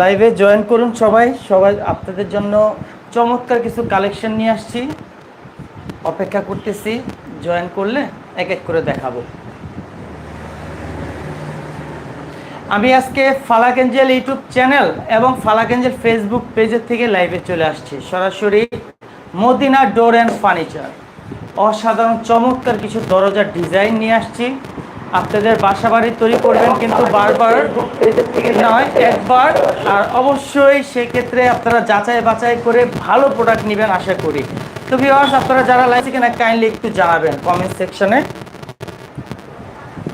লাইভে জয়েন করুন সবাই। সবাই আপনাদের জন্য চমৎকার কিছু কালেকশন নিয়ে আসছি। অপেক্ষা করতেছি জয়েন করলে এক এক করে দেখাবো। আমি আজকে ফালাক এঞ্জেল ইউটিউব চ্যানেল এবং ফালাক এঞ্জেল ফেসবুক পেজের থেকে লাইভে চলে আসছি। সরাসরি মদিনা ডোর অ্যান্ড ফার্নিচার অসাধারণ, চমৎকার কিছু দরজার ডিজাইন নিয়ে আসছি। আপনাদের বাসা বাড়ি তৈরি করবেন কিন্তু বারবার নয়, একবার। আর অবশ্যই সেক্ষেত্রে আপনারা যাচাই বাছাই করে ভালো প্রোডাক্ট নেবেন আশা করি। তো ভিওয়ার্স আপনারা যারা লাইভ কিনা কাইন্ডলি একটু জানাবেন কমেন্ট সেকশনে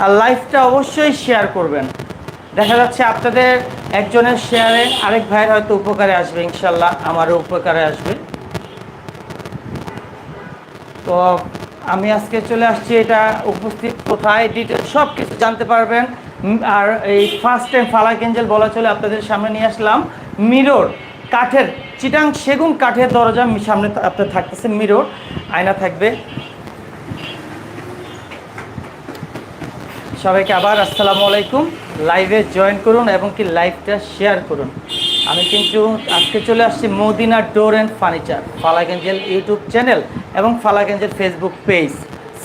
আর লাইভটা অবশ্যই শেয়ার করবেন। দেখা যাচ্ছে আপনাদের একজনের শেয়ারে আরেক ভাইয়ের হয়তো উপকারে আসবে, ইনশাল্লাহ আমারও উপকারে আসবে। তো আমি আজকে চলে আসছি, এটা উপস্থিত কোথায়, ডিটেল সব কিছু জানতে পারবেন। আর এই ফার্স্ট টাইম ফালাক এঞ্জেল বলা চলে, আপনাদের সামনে নিয়ে আসলাম। মিরর, কাঠের, চিটাং সেগুন কাঠের দরজা সামনে আপনার থাকতেছে মিরর, আয়না থাকবে। সবাইকে আবার আসসালামু আলাইকুম। লাইভে জয়েন করুন এবং কি লাইভটা শেয়ার করুন। আমি কিন্তু আজকে চলে আসছি মদিনা ডোর অ্যান্ড ফার্নিচার ফালাগেঞ্জেল ইউটিউব চ্যানেল এবং ফালাগেঞ্জেল ফেসবুক পেজ।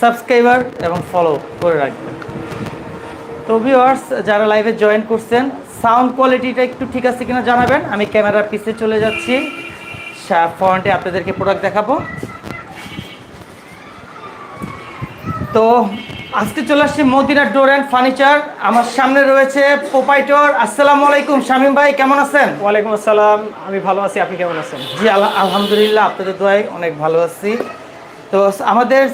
সাবস্ক্রাইবার এবং ফলো করে রাখবেন। তো ভিওয়ার্স যারা লাইভে জয়েন করছেন সাউন্ড কোয়ালিটিটা একটু ঠিক আছে কিনা জানাবেন। আমি ক্যামেরার পিছে চলে যাচ্ছি। ফ্রন্টে আপনাদেরকে প্রোডাক্ট দেখাবো। তো আজকে চলে আসছি মদিনা ডোর অ্যান্ড ফার্নিচার। আমার সামনে রয়েছে প্রোপাইটর। আসসালামু আলাইকুম শামীম ভাই কেমন আছেন? ওয়ালাইকুম আসসালাম আমি ভালো আছি আপনি কেমন আছেন? জি আল- আলহামদুলিল্লাহ আপনাদের দোয়ায় অনেক ভালো আছি। তো আমাদের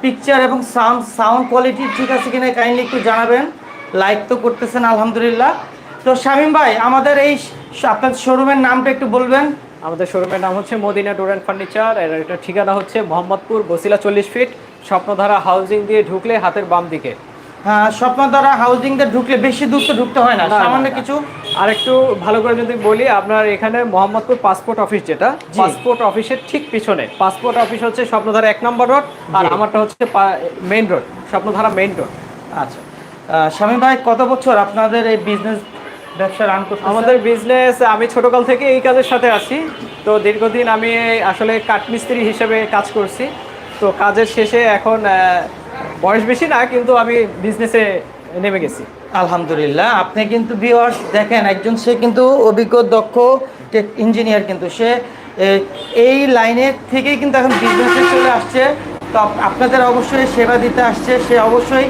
পিকচার এবং সাউন্ড সাউন্ড কোয়ালিটি ঠিক আছে কিনা কাইন্ডলি একটু জানাবেন। লাইক তো করতেছেন আলহামদুলিল্লাহ। তো শামীম ভাই আমাদের এই আপনার শোরুমের নামটা একটু বলবেন। আমাদের শোরুমের নাম হচ্ছে মদিনা ডোর অ্যান্ড ফার্নিচার এর একটা ঠিকানা হচ্ছে মোহাম্মদপুর বসিলা চল্লিশ ফিট স্বপ্নধারা হাউজিং দিয়ে ঢুকলে হাতের বাম দিকে? হ্যাঁ স্বপ্নদ্বারা হাউজিং দিয়ে ঢুকলে বেশি দূর তো ঢুকতে হয় না সামান্য কিছু। আর একটু ভালো করে যদি বলি আপনার এখানে মোহাম্মদপুর পাসপোর্ট অফিস যেটা পাসপোর্ট অফিসের ঠিক পিছনে। পাসপোর্ট অফিস হচ্ছে স্বপ্নধারা এক নম্বর রোড আর আমারটা হচ্ছে main road Swapnodhara main road আচ্ছা। শামীম ভাই কত বছর আপনাদের এই বিজনেস ব্যবসা রান করতে আমাদের বিজনেস আমি ছোটকাল থেকে এই কাজের সাথে আছি। তো দীর্ঘদিন আমি আসলে কাঠমিস্ত্রি হিসেবে কাজ করছি। তো কাজের শেষে এখন বয়স বেশি না, কিন্তু আমি বিজনেসে নেমে গেছি। আলহামদুলিল্লাহ, আপনি কিন্তু ভিউয়ার্স দেখেন, একজন সে কিন্তু অভিজ্ঞ, দক্ষ ইঞ্জিনিয়ার কিন্তু সে এই লাইনের থেকেই কিন্তু এখন বিজনেসে চলে আসছে। তো আপনাদের অবশ্যই সেবা দিতে আসছে, সে অবশ্যই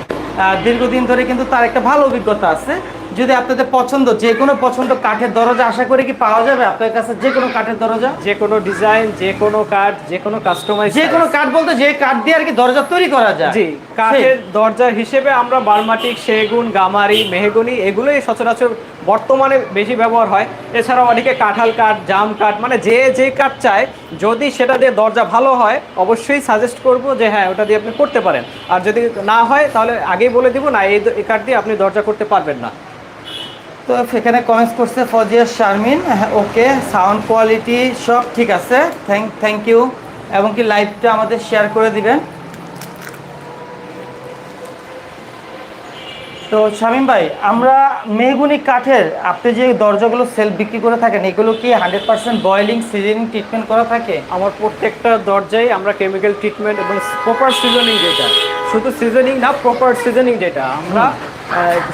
দীর্ঘদিন ধরে কিন্তু তার একটা ভালো অভিজ্ঞতা আছে। যদি আপনাদের পছন্দ যে কোনো পছন্দ কাঠের দরজা আশা করি কি পাওয়া যাবে আপনার কাছে? যে কোনো কাঠের দরজা? যে কোনো ডিজাইন যে কোনো কাঠ যে কোনো কাস্টমাইজ যে কোনো কাঠ বলতে যে কাঠ দিয়ে আর কি দরজা তৈরি করা যায়। জি কাঠের দরজা হিসেবে আমরা বার্মাটিক সেগুন গামারি মেহগনি এগুলোই সচরাচর বর্তমানে বেশি ব্যবহার হয়। এছাড়াও অনেকে কাঁঠাল কাঠ জাম কাঠ মানে যে যে কাঠ চায় যদি সেটা দিয়ে দরজা ভালো হয় অবশ্যই সাজেস্ট করব যে হ্যাঁ ওটা দিয়ে আপনি করতে পারেন। আর যদি না হয় তাহলে আগেই বলে দিব না এই এই কাঠ দিয়ে আপনি দরজা করতে পারবেন না। তো সেখানে কমেন্টস করছে Fozia Sharmin. Okay sound quality সব ঠিক আছে। থ্যাংক থ্যাংক ইউ এবং কি লাইভটা আমাদের শেয়ার করে দিবেন। তো শামীম ভাই, আমরা মেহগুনি কাঠের, আপনি যে দরজাগুলো সেল বিক্রি করে থাকেন, এগুলো কি hundred percent boiling seasoning treatment করা থাকে? আমার প্রত্যেকটা দরজায় আমরা কেমিক্যাল ট্রিটমেন্ট এবং প্রপার সিজনিং যেটা। শুধু সিজনিং না প্রপার সিজনিং যেটা। আমরা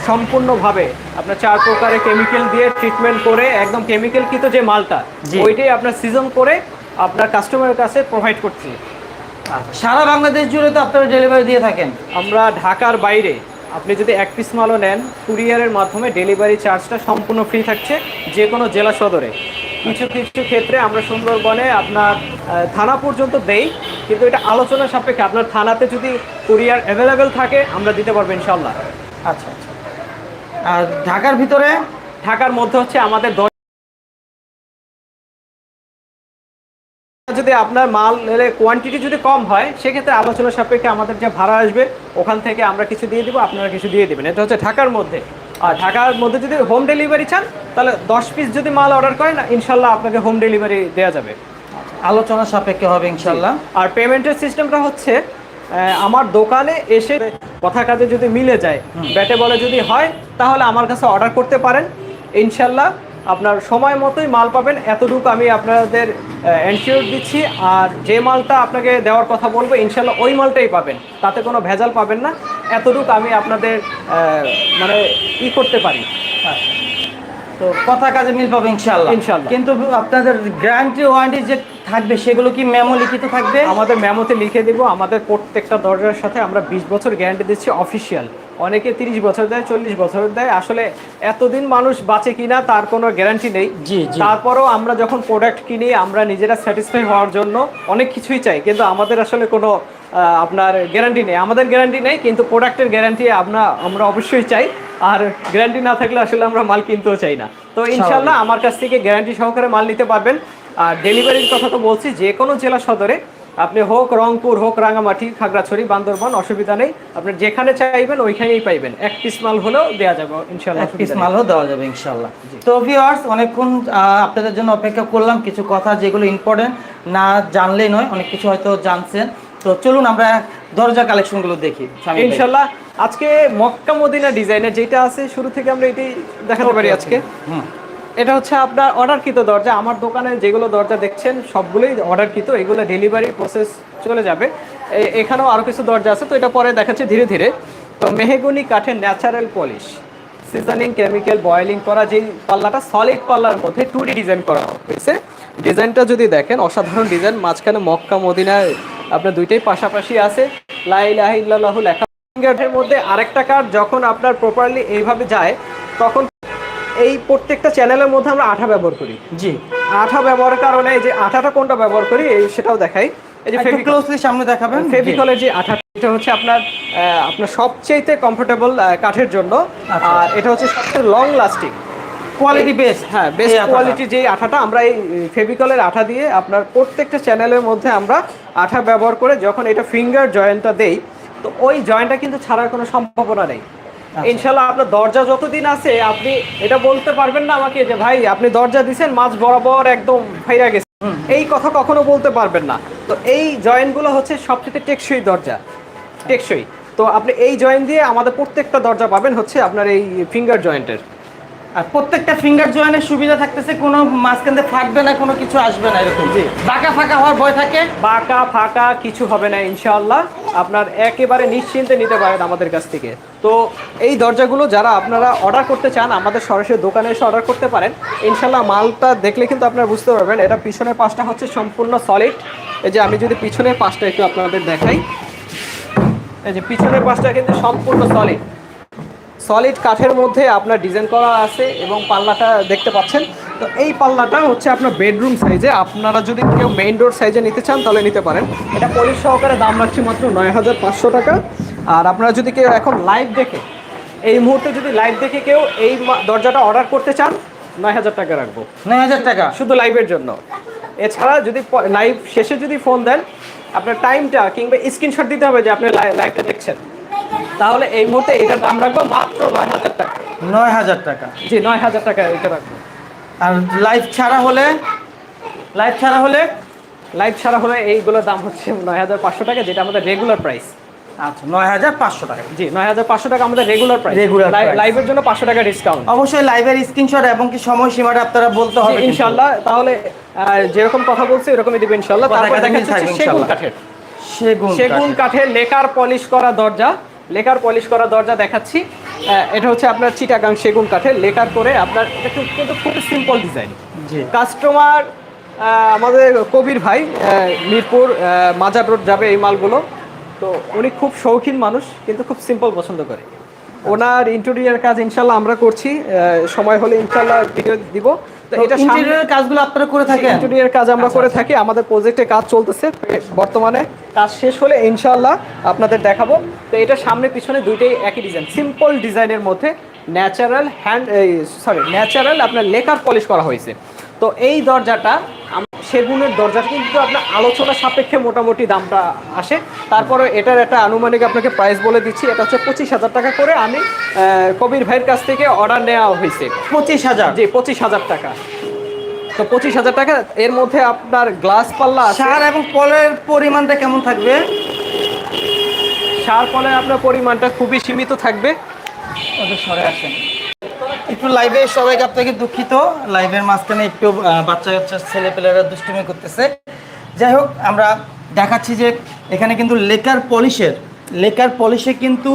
সম্পূর্ণভাবে আপনার চার প্রকারের কেমিক্যাল দিয়ে ট্রিটমেন্ট করে একদম কেমিক্যাল কিত যে মালটা। ওইটাই আপনার সিজন করে আপনার কাস্টমারের কাছে প্রোভাইড করছি। সারা বাংলাদেশ জুড়ে তো আপনারা ডেলিভারি দিয়ে থাকেন। আমরা ঢাকার বাইরে আপনি যদি এক পিস মালও নেন কুরিয়ারের মাধ্যমে ডেলিভারি চার্জটা সম্পূর্ণ ফ্রি থাকছে যে কোনো জেলা সদরে। কিছু কিছু ক্ষেত্রে আমরা সুন্দরবনে আপনার থানা পর্যন্ত দেই কিন্তু এটা আলোচনা সাপেক্ষে আপনার থানাতে যদি কুরিয়ার অ্যাভেলেবেল থাকে আমরা দিতে পারব ইনশাল্লাহ আচ্ছা আচ্ছা। আর ঢাকার ভিতরে ঢাকার মধ্যে হচ্ছে আমাদের যদি আপনার মাল এলে কোয়ান্টিটি যদি কম হয় সেক্ষেত্রে আলোচনা সাপেক্ষে আমাদের যে ভাড়া আসবে ওখান থেকে আমরা কিছু দিয়ে দিব আপনারা কিছু দিয়ে দেবেন। এটা হচ্ছে ঢাকার মধ্যে। আর ঢাকার মধ্যে যদি হোম ডেলিভারি চান তাহলে দশ পিস যদি মাল অর্ডার করেন ইনশাল্লাহ আপনাকে হোম ডেলিভারি দেওয়া যাবে। আলোচনা সাপেক্ষে হবে ইনশাল্লাহ। আর পেমেন্টের সিস্টেমটা হচ্ছে আমার দোকানে এসে কথা কাজে যদি মিলে যায়, ব্যাটে বলে যদি হয়, তাহলে আমার কাছে অর্ডার করতে পারেন। ইনশাল্লাহ আপনার সময় মতোই মাল পাবেন। এতটুকু আমি আপনাদের এনশিওর দিচ্ছি। আর যে মালটা আপনাকে দেওয়ার কথা বলব, ইনশাল্লাহ ওই মালটাই পাবেন। তাতে কোনো ভেজাল পাবেন না। এতটুকু আমি আপনাদের মানে ই করতে পারি। তো কথা কাজে মিল পাবে ইনশাল্লাহ ইনশাল্লাহ। কিন্তু আপনাদের গ্যারান্টি ওয়ারেন্টি যে থাকবে সেগুলো কি মেমো লিখিত থাকবে? আমাদের মেমোতে লিখে দিব। আমাদের প্রত্যেকটা দরজার সাথে আমরা বিশ বছর গ্যারান্টি দিচ্ছি অফিসিয়াল অনেকে তিরিশ বছর দেয় চল্লিশ বছর দেয়। আসলে এতদিন মানুষ বাঁচে কিনা তার কোনো গ্যারান্টি নেই। জি, জি। তারপরেও আমরা যখন প্রোডাক্ট কিনি আমরা নিজেরা স্যাটিসফাই হওয়ার জন্য অনেক কিছুই চাই। কিন্তু আমাদের আসলে কোনো আপনার গ্যারান্টি নেই। আমাদের গ্যারান্টি নেই কিন্তু প্রোডাক্টের গ্যারান্টি আমরা আমরা অবশ্যই চাই। আর গ্যারান্টি না থাকলে আসলে আমরা মাল কিনতেও চাই না। তো ইনশাল্লাহ আমার কাছ থেকে গ্যারান্টি সহকারে মাল নিতে পারবেন। আর ডেলিভারির কথা তো বলছি যে কোনো জেলা সদরে আপনি হোক রংপুর হোক রাঙামাটি খাগড়াছড়ি বান্দরবান অসুবিধা নেই। আপনি যেখানে চাইবেন ওইখানেই পাইবেন। এক পিস মাল হলেও দেওয়া যাবে ইনশাল্লাহ এক পিস। মালও দেওয়া যাবে ইনশাল্লাহ তো ভিউয়ার্স অনেকক্ষণ আপনাদের জন্য অপেক্ষা করলাম। কিছু কথা যেগুলো ইম্পর্টেন্ট না জানলেই নয় অনেক কিছু হয়তো জানছেন। তো চলুন আমরা দরজা কালেকশনগুলো দেখি ইনশাল্লাহ আজকে মক্কা মদিনা ডিজাইনের যেটা আছে শুরু থেকে আমরা এটাই দেখাতে পারি আজকে। হুম। এটা হচ্ছে আপনার অর্ডারকৃত দরজা। আমার দোকানে যেগুলো দরজা দেখছেন সবগুলোই অর্ডারকৃত। এগুলো ডেলিভারি প্রসেস চলে যাবে। এখানেও আরও কিছু দরজা আছে তো এটা পরে দেখাচ্ছে ধীরে ধীরে। তো মেহেগুনি কাঠের natural polish seasoning chemical boiling করা যে পাল্লাটা সলিড পাল্লার মধ্যে টু ডিজাইন করা হয়েছে। ডিজাইনটা যদি দেখেন অসাধারণ ডিজাইন মাঝখানে মক্কা মদিনায় আপনার দুইটাই পাশাপাশি আছে। লাইলাহিল্লাহু লেখা। ফিঙ্গারের মধ্যে আরেকটা কার্ড যখন আপনার প্রপারলি এইভাবে যায় তখন এই প্রত্যেকটা চ্যানেলের মধ্যে আমরা আঠা ব্যবহার করি। জি। আঠা ব্যবহারের কারণে এই যে আঠাটা কোনটা ব্যবহার করি এই সেটাও দেখাই। এই যে একটু ফেভিকল ক্লোজলি সামনে দেখাবেন? ফেভিকলের যে আঠা এটা হচ্ছে আপনার আপনার সবচেয়ে কমফোর্টেবল কাঠের জন্য। আচ্ছা। আর এটা হচ্ছে সবচেয়ে লং লাস্টিং কোয়ালিটি বেস্ট হ্যাঁ বেস্ট কোয়ালিটির যে আঠাটা আমরা এই ফেভিকলের আঠা দিয়ে আপনার প্রত্যেকটা চ্যানেলের মধ্যে আমরা আঠা ব্যবহার করে যখন এটা ফিঙ্গার জয়েন্টটা দেই তো ওই জয়েন্টটা কিন্তু ছাড়ার কোনো সম্ভাবনা নেই। ইনশাল্লাহ আপনার দরজা যতদিন আছে আপনি এটা বলতে পারবেন না আমাকে যে ভাই আপনি দরজা দিছেন মাছ বরাবর একদম ফাইরা গেছে। এই কথা কখনো বলতে পারবেন না। তো এই জয়েন্টগুলো হচ্ছে সবচেয়ে টেকসই দরজা টেকসই। তো আপনি এই জয়েন্ট দিয়ে আমাদের প্রত্যেকটা দরজা পাবেন হচ্ছে আপনার এই ফিঙ্গার জয়েন্টের আর প্রত্যেকটা ফিঙ্গার জয়েনের সুবিধা থাকতেছে কোনো মাঝখান দিয়ে ফাটবে না কোনো কিছু আসবে না এরকম। জি। বাঁকা ফাঁকা হওয়ার ভয় থাকে? বাঁকা ফাঁকা কিছু হবে না ইনশাআল্লাহ। আপনার একেবারে নিশ্চিন্তে নিতে পারেন আমাদের কাছ থেকে। তো এই দরজাগুলো যারা আপনারা অর্ডার করতে চান আমাদের সরাসরি দোকানে এসে অর্ডার করতে পারেন। ইনশাল্লাহ মালটা দেখলে কিন্তু আপনারা বুঝতে পারবেন এটা পিছনের পাশটা হচ্ছে সম্পূর্ণ সলিড এই যে আমি যদি পিছনের পাশটা একটু আপনাদের দেখাই। এই যে পিছনের পাশটা কিন্তু সম্পূর্ণ সলিড সলিড কাঠের মধ্যে আপনার ডিজাইন করা আছে এবং পাল্লাটা দেখতে পাচ্ছেন। তো এই পাল্লাটা হচ্ছে আপনার বেডরুম সাইজে আপনারা যদি কেউ মেইন ডোর সাইজে নিতে চান তাহলে নিতে পারেন। এটা পলিশ সহকারে দাম রাখছি মাত্র নয় হাজার পাঁচশো টাকা। আর আপনারা যদি কেউ এখন লাইভ দেখে এই মুহূর্তে যদি লাইভ দেখে কেউ এই দরজাটা অর্ডার করতে চান নয় হাজার টাকা রাখব। নয় হাজার টাকা। শুধু লাইভের জন্য। এছাড়া যদি লাইভ শেষে যদি ফোন দেন আপনার টাইমটা কিংবা স্ক্রিনশট দিতে হবে যে আপনি লাইভটা দেখছেন। তাহলে এই মুহূর্তে এটার দাম রাখব মাত্র নয় হাজার টাকা। নয় হাজার টাকা। জি নয় হাজার টাকা এটা রাখব। আর লাইভ ছাড়া হলে? লাইভ ছাড়া হলে? লাইভ ছাড়া হলে এইগুলোর দাম হচ্ছে নয় হাজার পাঁচশো টাকা যেটা আমাদের রেগুলার প্রাইস আচ্ছা নয় হাজার পাঁচশো টাকা। জি নয় হাজার পাঁচশো টাকা আমাদের রেগুলার প্রাইস Regular লাইভের জন্য পাঁচশো টাকা ডিসকাউন্ট অবশ্যই লাইভের স্ক্রিনশট এবং কি সময়সীমাটা আপনারা বলতে হবে ইনশাল্লাহ তাহলে যেরকম কথা বলছি এরকমই দিবে ইনশাল্লাহ তারপর দেখা যাচ্ছে সেগুন ইনশাল্লাহ। কাঠের। সেগুন সেগুন কাঠের। কাঠের লেকার পলিশ করা দরজা। লেকার পলিশ করা দরজা দেখাচ্ছি। এটা হচ্ছে আপনার চিটাগাং সেগুন কাঠের লেকার করে আপনার এটা কিন্তু- খুব খুবই সিম্পল ডিজাইন জি। কাস্টমার আমাদের কবির ভাই মিরপুর মাজার রোড যাবে এই মালগুলো। তো উনি খুব শৌখিন মানুষ কিন্তু খুব সিম্পল পছন্দ করে। ওনার ইন্টেরিয়ার কাজ ইনশাল্লাহ আমরা করছি। সময় হলে ইনশাল্লাহ ভিডিও দিব। তো তো এটা সামনে- কাজগুলো আপনারা করে থাকেন? ইন্টেরিয়ার কাজ আমরা করে থাকি। আমাদের প্রজেক্টে কাজ চলতেছে। বর্তমানে কাজ শেষ হলে ইনশাআল্লাহ আপনাদের দেখাবো। তো এটা সামনে পিছনে দুইটাই একই ডিজাইন সিম্পল ডিজাইনের মধ্যে ন্যাচারাল হ্যান্ড সরি ন্যাচারাল আপনার লেকার পলিশ করা হয়েছে। তো এই দরজাটা সেগুনের দরজাটা কিন্তু আপনার আলোচনা সাপেক্ষে মোটামুটি দামটা আসে। তারপরে এটার একটা আনুমানিক আপনাকে প্রাইস বলে দিচ্ছি এটা হচ্ছে পঁচিশ হাজার টাকা করে আমি কবির ভাইয়ের কাছ থেকে অর্ডার নেওয়া হয়েছে। পঁচিশ হাজার? জি পঁচিশ হাজার টাকা। তো পঁচিশ হাজার টাকা এর মধ্যে আপনার গ্লাস পাল্লা সার এবং পলের পরিমাণটা কেমন থাকবে? সার ফলে আপনার পরিমাণটা খুবই সীমিত থাকবে। সরে আসেন। একটু লাইভে সবাইকে আপনাকে দুঃখিত। লাইভের মাঝখানে একটু বাচ্চা বাচ্চা ছেলে পেলেরা দুষ্টুমি করতেছে। যাই হোক, আমরা দেখাচ্ছি যে এখানে কিন্তু লেকার পলিশের, লেকার পলিশে কিন্তু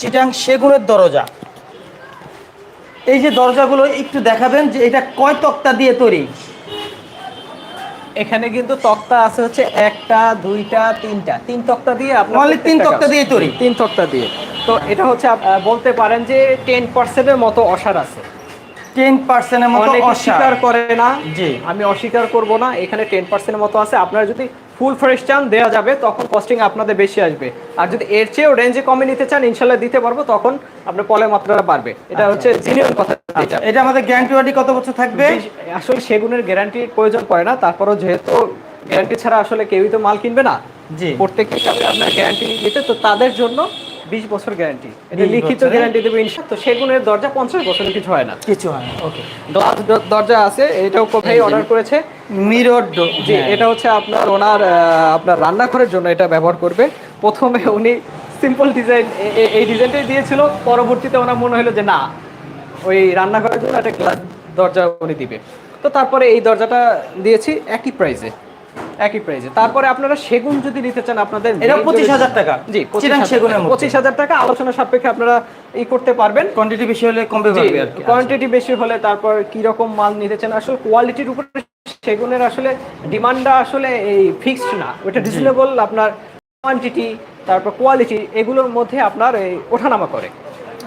চিটাং সেগুনের দরজা। এই যে দরজাগুলো একটু দেখাবেন যে এটা কয় তক্তা দিয়ে তৈরি? এখানে কিন্তু তক্তা আছে হচ্ছে একটা দুইটা তিনটা। তিন তক্তা দিয়ে আপনি তিন তক্তা দিয়ে তৈরি? তিন তক্তা দিয়ে। তো এটা হচ্ছে বলতে পারেন যে টেন পার্সেন্টের মতো অসার আছে। টেন পার্সেন্টের মতো অস্বীকার করে না। জি। আমি অস্বীকার করব না এখানে টেন পার্সেন্টের মতো আছে। আপনারা যদি ফুল ফ্রেশ চান দেওয়া যাবে তখন কস্টিং আপনাদের বেশি আসবে। আর যদি এর চেয়েও রেঞ্জে কমে নিতে চান ইনশাল্লাহ দিতে পারব তখন আপনার পলের মাত্রাটা বাড়বে। এটা হচ্ছে জিনিয়ন কথা। এটা আচ্ছা, আমাদের গ্যারান্টি ওয়ারেন্টি কত বছর থাকবে? আসলে সেগুনের গ্যারান্টির প্রয়োজন পড়ে না তারপরও যেহেতু গ্যারান্টি ছাড়া আসলে কেউই তো মাল কিনবে না। জি। প্রত্যেককে সাথে আপনার গ্যারান্টি দিতে তো তাদের জন্য বিশ বছর গ্যারান্টি এটা লিখিত গ্যারান্টি দেবে তো সেগুনের দরজা পঞ্চাশ বছরের কিছু হয় না। কিছু হয় ওকে গ্লাস দরজা আছে এটাও কোথায় অর্ডার করেছে? মিরর জি এটা হচ্ছে আপনার ওনার আপনার রান্নাঘরের জন্য এটা ব্যবহার করবে। প্রথমে উনি সিম্পল ডিজাইন এই ডিজাইনটাই দিয়েছিল পরবর্তীতে ওনার মনে হলো যে না ওই রান্নাঘরের জন্য একটা গ্লাস দরজা উনি দিবে। তো তারপরে এই দরজাটা দিয়েছি একই প্রাইসে একই প্রাইসে তারপরে আপনারা সেগুন যদি নিতে চান আপনাদের এটা পঁচিশ হাজার টাকা। জি চিরাং সেগুনের পঁচিশ হাজার টাকা আলোচনা সাপেক্ষে আপনারা ই করতে পারবেন। কোয়ান্টিটি বেশি হলে কমবে কোয়ান্টিটি বেশি হলে তারপর কি রকম মাল নিতে চান? আসলে কোয়ালিটির উপরে সেগুনের আসলে ডিমান্ডটা আসলে এই ফিক্সড না। ওটা রিজনেবল আপনার কোয়ান্টিটি তারপর কোয়ালিটি এগুলোর মধ্যে আপনার এই ওঠানামা করে।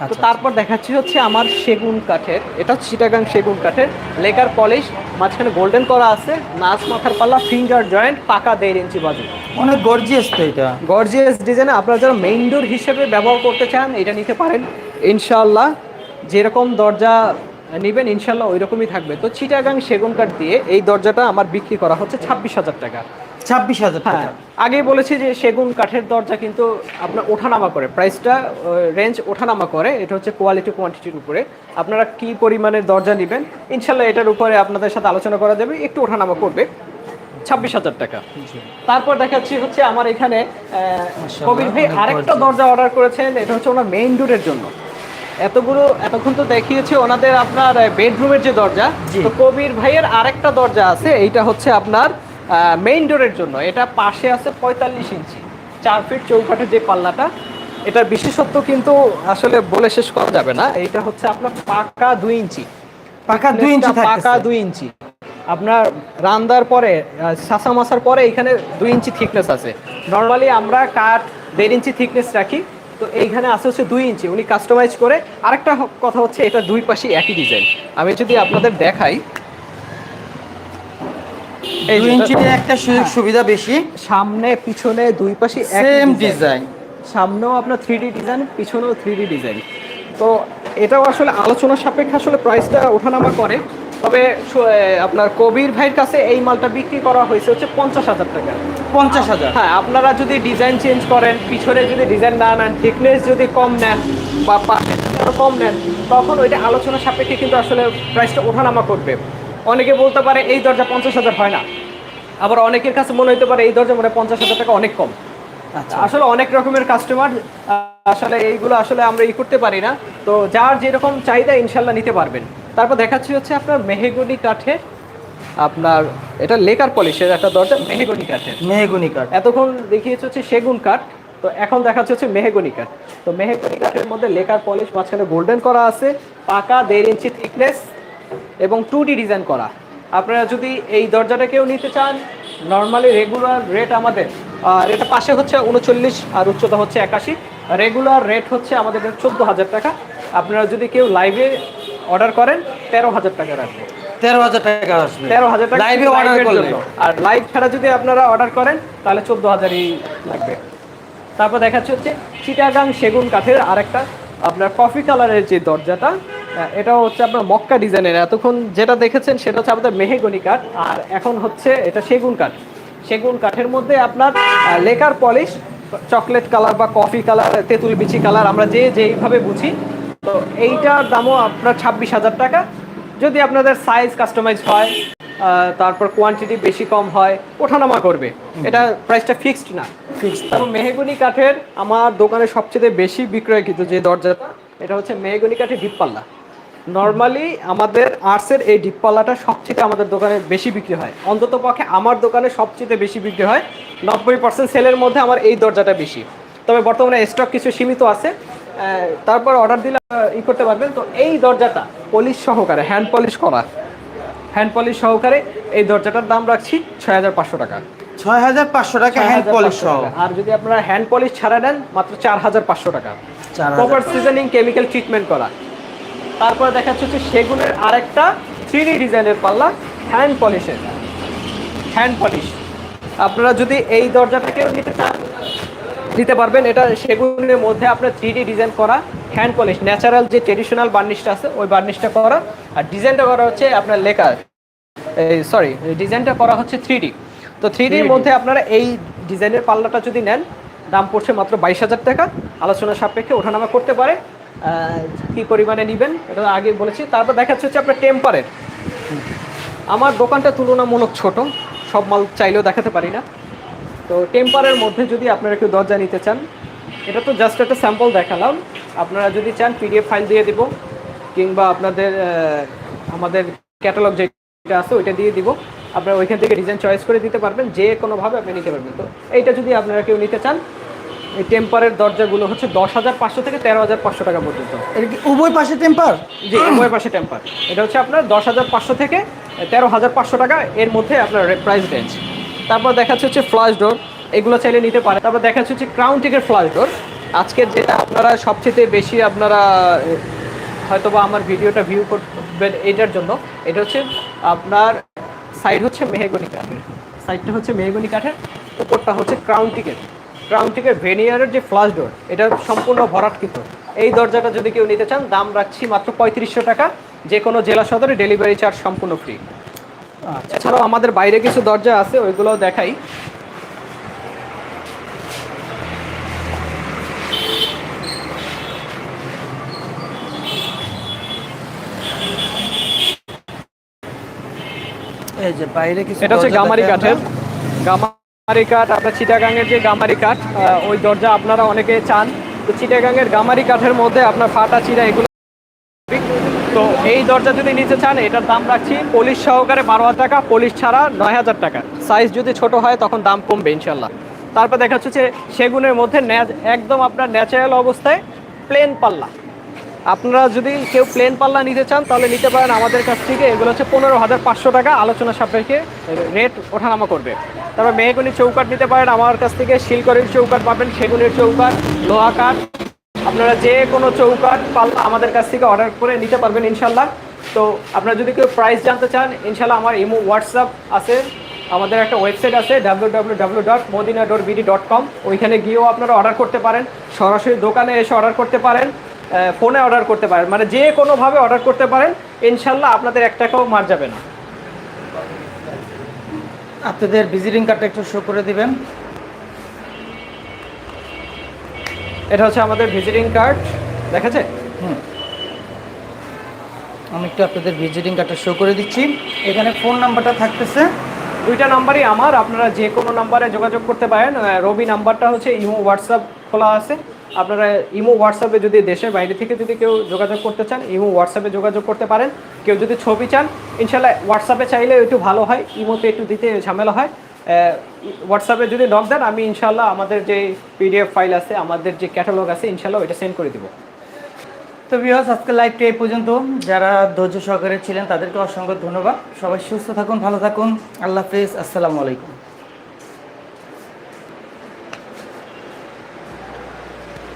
তো আচ্ছা, তারপর দেখাচ্ছি হচ্ছে আমার সেগুন কাঠের। এটা হচ্ছে চিটাগাং সেগুন কাঠের। লেকার পলিশ মাঝখানে গোল্ডেন করা আছে। নাচ মাথার পাল্লা ফিঙ্গার জয়েন্ট পাকা দেড় ইঞ্চি বাজু। অনেক গর্জিয়াস তো এটা। গর্জিয়াস ডিজাইনে আপনারা যারা মেইন ডোর হিসেবে ব্যবহার করতে চান এটা নিতে পারেন। ইনশাল্লাহ যেরকম দরজা নেবেন ইনশাল্লাহ ওই রকমই থাকবে। তো চিটাগাং সেগুন কাঠ দিয়ে এই দরজাটা আমার বিক্রি করা হচ্ছে ছাব্বিশ হাজার টাকা। ছাব্বিশ হাজার হ্যাঁ টাকা। আগেই বলেছি যে সেগুন কাঠের দরজা কিন্তু আপনার ওঠানামা করে প্রাইসটা রেঞ্জ ওঠানামা করে এটা হচ্ছে কোয়ালিটি কোয়ান্টিটির উপরে। আপনারা কি পরিমাণের দরজা নেবেন ইনশাল্লাহ এটার উপরে আপনাদের সাথে আলোচনা করা যাবে একটু ওঠানামা করবে ছাব্বিশ হাজার টাকা। তারপর দেখাচ্ছি হচ্ছে আমার এখানে কবির ভাই আরেকটা দরজা। অর্ডার করেছেন এটা হচ্ছে ওনার মেইন ডোরের জন্য। এতগুলো এতক্ষণ তো দেখিয়েছে ওনাদের আপনার বেডরুমের যে দরজা। তো কবির ভাইয়ের আরেকটা দরজা আছে এইটা হচ্ছে আপনার মেইন ডোরের জন্য। এটা পাশে আছে পঁয়তাল্লিশ ইঞ্চি। চার ফিট চৌকাঠের যে পাল্লাটা এটার বিশেষত্ব কিন্তু আসলে বলে শেষ করা যাবে না। এটা হচ্ছে আপনার পাকা দুই ইঞ্চি। পাকা দুই ইঞ্চি পাকা দুই ইঞ্চি। আপনার রান্দার পরে সাসা মাসার পরে এখানে দুই ইঞ্চি থিকনেস আছে। নর্মালি আমরা কাঠ দেড় ইঞ্চি থিকনেস রাখি। তো এইখানে আছে হচ্ছে দুই ইঞ্চি। উনি কাস্টমাইজ করে আরেকটা কথা হচ্ছে এটা দুই পাশে একই ডিজাইন আমি যদি আপনাদের দেখাই এই দুই যে ইঞ্চির এটা- একটা সুযোগ সুবিধা বেশি। সামনে পিছনে দুই পাশে সেম ডিজাইন সামনেও আপনার থ্রি ডিজাইন পিছনেও থ্রি ডিজাইন তো এটাও আসলে আলোচনা সাপেক্ষে আসলে প্রাইসটা ওঠানামা করে। তবে আপনার কবির ভাইয়ের কাছে এই মালটা বিক্রি করা হয়েছে হচ্ছে পঞ্চাশ হাজার টাকা। পঞ্চাশ হাজার। হ্যাঁ আপনারা যদি ডিজাইন চেঞ্জ করেন পিছনে যদি ডিজাইন না নেন থিকনেস যদি কম নেন বা পাশে কম নেন তখন ওইটা আলোচনা সাপেক্ষে কিন্তু আসলে প্রাইসটা ওঠানামা করবে। অনেকে বলতে পারে এই দরজা পঞ্চাশ হাজার হয় না। আবার অনেকের কাছে মনে হতে পারে এই দরজা মনে হয় পঞ্চাশ হাজার টাকা অনেক কম। আচ্ছা। আসলে অনেক রকমের কাস্টমার আসলে এইগুলো আসলে আমরা ই করতে পারি না। তো যার যেরকম চাহিদা ইনশাল্লাহ নিতে পারবেন। তারপর দেখাচ্ছি হচ্ছে আপনার মেহেগুনি কাঠের আপনার এটা লেকার পলিশের একটা দরজা মেহেগুনি কাঠের। মেহগুনি কাঠ। এতক্ষণ দেখিয়েছে হচ্ছে সেগুন কাঠ। তো এখন দেখাচ্ছে হচ্ছে মেহেগুনি কাঠ। তো মেহেগুনি কাঠের মধ্যে লেকার পলিশ মাঝখানে গোল্ডেন করা আছে। পাকা দেড় ইঞ্চি থিকনেস এবং টু ডি ডিজাইন করা। আপনারা যদি এই দরজাটা কেউ নিতে চান নর্মালি রেগুলার রেট আমাদের আর এটা পাশে হচ্ছে উনচল্লিশ আর উচ্চতা হচ্ছে একাশি। রেগুলার রেট হচ্ছে আমাদের চোদ্দ হাজার টাকা। আপনারা যদি কেউ লাইভে অর্ডার করেন তেরো হাজার টাকা রাখব। তেরো হাজার টাকা আসবে। তেরো হাজার টাকা লাইভে অর্ডার করলে। আর লাইভ ছাড়া যদি আপনারা অর্ডার করেন তাহলে চোদ্দ হাজারই লাগবে। তারপর দেখাচ্ছে হচ্ছে চিটাগাং সেগুন কাঠের আরেকটা। আপনার কফি কালারের যে দরজাটা এটা হচ্ছে আপনার মক্কা ডিজাইনের। এতক্ষণ যেটা দেখেছেন সেটা হচ্ছে আমাদের মেহেগনি কাঠ আর এখন হচ্ছে এটা সেগুন কাঠ। সেগুন কাঠের মধ্যে আপনার লেকার পলিশ চকলেট কালার বা কফি কালার তেঁতুল বিচি কালার আমরা যে যেইভাবে বুঝি তো এইটার দামও আপনার ছাব্বিশ হাজার টাকা। যদি আপনাদের সাইজ কাস্টমাইজ হয় তারপর কোয়ান্টিটি বেশি কম হয় ওঠানামা করবে। এটা প্রাইসটা ফিক্সড না। এবং মেহগুনি কাঠের আমার দোকানে সবচেয়ে বেশি বিক্রয় কিন্তু যে দরজাটা এটা হচ্ছে মেহগুনি কাঠের ডিপ পাল্লা নর্মালি আমাদের আর্টসের এই ডিপপাল্লাটা সবচেয়ে আমাদের দোকানে বেশি বিক্রি হয়। অন্তত পক্ষে আমার দোকানে সবচেয়ে বেশি বিক্রি হয়। নব্বই পার্সেন্ট সেলের মধ্যে আমার এই দরজাটা বেশি। তবে বর্তমানে স্টক কিছু সীমিত আছে। তারপর অর্ডার দিলে ই করতে পারবেন। তো এই দরজাটা পলিশ সহকারে হ্যান্ড পলিশ করা। হ্যান্ড পলিশ সহকারে এই দরজাটার দাম রাখছি ছয় হাজার পাঁচশো টাকা। ছয় হাজার পাঁচশো টাকা হ্যান্ড পলিশ আর যদি আপনারা হ্যান্ড পলিশ ছাড়া নেন মাত্র চার হাজার পাঁচশো টাকা। 4,500 প্রপার সিজনিং কেমিক্যাল ট্রিটমেন্ট করা। তারপরে দেখা যাচ্ছে হচ্ছে সেগুনের আরেকটা থ্রি ডি ডিজাইনের পাল্লা হ্যান্ড পলিশের হ্যান্ড পলিশ আপনারা যদি এই দরজাটাকেও নিতে চান দিতে পারবেন। এটা সেগুনের মধ্যে আপনার থ্রি ডিজাইন করা হ্যান্ড পলিশ ন্যাচারাল যে ট্রেডিশনাল বার্নিশটা আছে ওই বার্নিশটা করা। আর ডিজাইনটা করা হচ্ছে আপনার লেখা এই সরি ডিজাইনটা করা হচ্ছে থ্রি ডি তো থ্রি ডির মধ্যে আপনারা এই ডিজাইনের পাল্লাটা যদি নেন দাম পড়ছে মাত্র বাইশ হাজার টাকা। আলোচনা সাপেক্ষে ওঠানামা করতে পারে। কি পরিমাণে নেবেন এটা আগে বলেছি। তারপর দেখা যাচ্ছে হচ্ছে আপনার টেম্পারের আমার দোকানটা তুলনামূলক ছোট, সব মাল চাইলেও দেখাতে পারি না। তো টেম্পারের মধ্যে যদি আপনারা একটু দরজা নিতে চান, এটা তো জাস্ট একটা স্যাম্পল দেখালাম। আপনারা যদি চান পিডিএফ ফাইল দিয়ে দিব, কিংবা আপনাদের আমাদের ক্যাটালগ যেটা আছে ওইটা দিয়ে দিব। আপনারা ওইখান থেকে ডিজাইন চয়েস করে দিতে পারবেন, যে কোনোভাবে আপনি নিতে পারবেন। তো এইটা যদি আপনারা কেউ নিতে চান এই টেম্পারের দরজাগুলো হচ্ছে দশ হাজার পাঁচশো থেকে তেরো হাজার পাঁচশো টাকা পর্যন্ত। এটা কি উভয় পাশে টেম্পার? জি উভয় পাশে টেম্পার। এটা হচ্ছে আপনার দশ হাজার পাঁচশো থেকে তেরো হাজার পাঁচশো টাকা এর মধ্যে আপনার প্রাইস রেঞ্জ তারপর দেখাচ্ছে হচ্ছে ফ্লাশ ডোর এগুলো চাইলে নিতে পারে তারপর দেখাচ্ছে হচ্ছে ক্রাউন টিকের ফ্লাশ ডোর আজকের যেটা আপনারা সবচেয়ে বেশি আপনারা হয়তোবা আমার ভিডিওটা ভিউ করবেন এটার জন্য। এটা হচ্ছে আপনার সাইড হচ্ছে মেহেগনি কাঠের। সাইডটা হচ্ছে মেহেগনি কাঠের উপরটা হচ্ছে ক্রাউন টিকেট ক্রাউন টিকের ভেনিয়ারের যে ফ্লাশ ডোর এটা সম্পূর্ণ ভরাটকৃত। এই দরজাটা যদি কেউ নিতে চান দাম রাখছি মাত্র পঁয়ত্রিশশো টাকা। যে কোনো জেলা সদরে ডেলিভারি চার্জ সম্পূর্ণ ফ্রি আচ্ছা। এছাড়াও আমাদের বাইরে কিছু দরজা আছে ওইগুলোও দেখাই। এই যে বাইরে কিছু এটা হচ্ছে গামারি কাঠের। আমরা। গামারি কাঠ, আপনার চিটাগাঙের যে গামারি কাঠ ওই দরজা আপনারা অনেকে চান। তো চিটাগাঙের গামারি কাঠের মধ্যে আপনার ফাটা চিরা এগুলো তো এই দরজা যদি নিতে চান, এটার দাম রাখছি পলিশ সহকারে বারো হাজার টাকা, পলিশ ছাড়া নয় হাজার টাকা। সাইজ যদি ছোট হয়, তখন দাম কমবে ইনশাল্লাহ। তারপর দেখা যাচ্ছে যে সেগুনের মধ্যে একদম আপনার ন্যাচারাল অবস্থায় প্লেন পাল্লা। আপনারা যদি কেউ প্লেন পাল্লা নিতে চান, তাহলে নিতে পারেন। আমাদের কাছ থেকে এগুলো হচ্ছে পনেরো হাজার পাঁচশো টাকা। আলোচনা সাপেক্ষে রেট ওঠানামা করবে। তারপর মেহগুনি চৌকাট নিতে পারেন। আমার কাছ থেকে শিলকরির চৌকাট পাবেন, সেগুনের চৌকাট লোহা কাঠ আপনারা যে কোনো চৌকাট পাল্লা আমাদের কাছ থেকে অর্ডার করে নিতে পারবেন ইনশাল্লাহ তো আপনারা যদি কেউ প্রাইস জানতে চান ইনশাল্লাহ আমার ইমো হোয়াটসঅ্যাপ আছে। আমাদের একটা ওয়েবসাইট আছে W dot Madina dot BD dot com ওইখানে গিয়েও আপনারা অর্ডার করতে পারেন। সরাসরি দোকানে এসে অর্ডার করতে পারেন ফোনে অর্ডার করতে পারেন। মানে যে কোনোভাবে অর্ডার করতে পারেন ইনশাল্লাহ আপনাদের এক টাকাও মার যাবে না। আপনাদের ভিজিটিং কার্ডটা একটু শো করে দিবেন। এটা হচ্ছে আমাদের ভিজিটিং কার্ড। দেখেছে হুম। আমি একটু আপনাদের ভিজিটিং কার্ডটা শো করে দিচ্ছি। এখানে ফোন নাম্বারটা থাকতেছে। দুইটা নাম্বারই আমার। আপনারা যে কোনো নাম্বারে যোগাযোগ করতে পারেন। রবি নাম্বারটা হচ্ছে ইমো হোয়াটসঅ্যাপ খোলা আছে। আপনারা ইমো, হোয়াটসঅ্যাপে যদি দেশের বাইরে থেকে যদি কেউ যোগাযোগ করতে চান, ইমো, হোয়াটসঅ্যাপে যোগাযোগ করতে পারেন। কেউ যদি ছবি চান, ইনশাল্লাহ হোয়াটসঅ্যাপে চাইলে একটু ভালো হয়, ইমোতে একটু দিতে ঝামেলা হয়। হোয়াটসঅ্যাপে যদি নক দেন, আমি ইনশাল্লাহ আমাদের যে পিডিএফ ফাইল আছে, আমাদের যে ক্যাটালগ আছে, ইনশাল্লাহ ওইটা সেন্ড করে দিব। তো বিহাস আজকে লাইভটি এই পর্যন্ত। যারা ধৈর্য সহকারে ছিলেন, তাদেরকে অসংখ্য ধন্যবাদ। সবাই সুস্থ থাকুন, ভালো থাকুন। আল্লাহ হাফিজ। আসসালামু আলাইকুম।